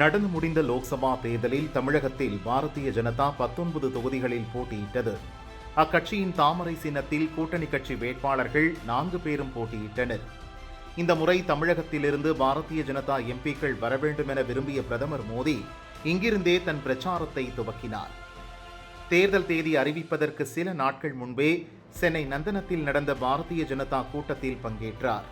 நடந்து முடிந்த லோக்சபா தேர்தலில் தமிழகத்தில் பாரதிய ஜனதா பத்தொன்பது தொகுதிகளில் போட்டியிட்டது. அக்கட்சியின் தாமரை சின்னத்தில் கூட்டணி கட்சி வேட்பாளர்கள் நான்கு பேரும் போட்டியிட்டனர். இந்த முறை தமிழகத்திலிருந்து பாரதிய ஜனதா எம்பிக்கள் வர வேண்டும் என விரும்பிய பிரதமர் மோடி இங்கிருந்தே தன் பிரச்சாரத்தை துவக்கினார். தேர்தல் தேதி அறிவிப்பதற்கு சில நாட்கள் முன்பே சென்னை நந்தனத்தில் நடந்த பாரதிய ஜனதா கூட்டத்தில் பங்கேற்றார்.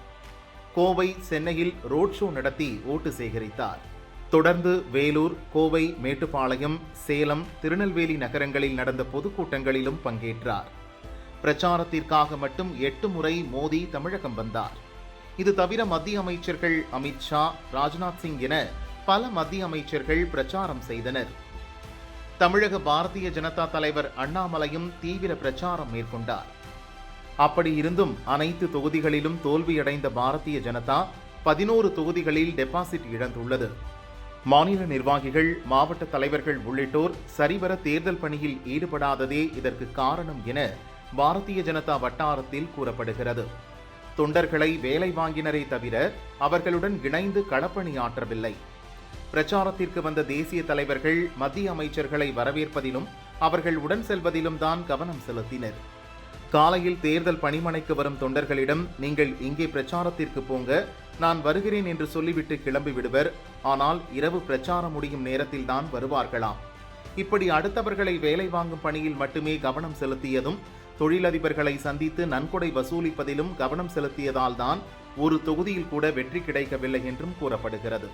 கோவை சென்னையில் ரோட் ஷோ நடத்தி ஓட்டு சேகரித்தார். தொடர்ந்து வேலூர் கோவை மேட்டுப்பாளையம் சேலம் திருநெல்வேலி நகரங்களில் நடந்த பொதுக்கூட்டங்களிலும் பங்கேற்றார். பிரச்சாரத்திற்காக மட்டும் எட்டு முறை மோடி தமிழகம் வந்தார். இது தவிர மத்திய அமைச்சர்கள் அமித்ஷா ராஜ்நாத் சிங் என பல மத்திய அமைச்சர்கள் பிரச்சாரம் செய்தனர். தமிழக பாரதிய ஜனதா தலைவர் அண்ணாமலையும் தீவிர பிரச்சாரம் மேற்கொண்டார். அப்படி இருந்தும் அனைத்து தொகுதிகளிலும் தோல்வியடைந்த பாரதிய ஜனதா பதினோரு தொகுதிகளில் டெபாசிட் இழந்துள்ளது. மாநில நிர்வாகிகள் மாவட்ட தலைவர்கள் உள்ளிட்டோர் சரிவர தேர்தல் பணியில் ஈடுபடாததே இதற்கு காரணம் என பாரதிய ஜனதா வட்டாரத்தில் கூறப்படுகிறது. தொண்டர்களை வேலை வாங்கினரே தவிர அவர்களுடன் இணைந்து களப்பணியாற்றவில்லை. பிரச்சாரத்திற்கு வந்த தேசிய தலைவர்கள் மத்திய அமைச்சர்களை வரவேற்பதிலும் அவர்கள் உடன் செல்வதிலும் தான் கவனம் செலுத்தினர். காலையில் தேர்தல் பணிமனைக்கு வரும் தொண்டர்களிடம் நீங்கள் இங்கே பிரச்சாரத்திற்கு போங்க. நான் வருகிறேன் என்று சொல்லிவிட்டு கிளம்பி விடுவர். ஆனால் இரவு பிரச்சாரம் முடியும் நேரத்தில் தான் வருவார்களாம் இப்படி அடுத்தவர்களை வேலை வாங்கும் பணியில் மட்டுமே கவனம் செலுத்தியதும் தொழிலதிபர்களை சந்தித்து நன்கொடை வசூலிப்பதிலும் கவனம் செலுத்தியதால் தான் ஒரு தொகுதியில் கூட வெற்றி கிடைக்கவில்லை என்றும் கூறப்படுகிறது.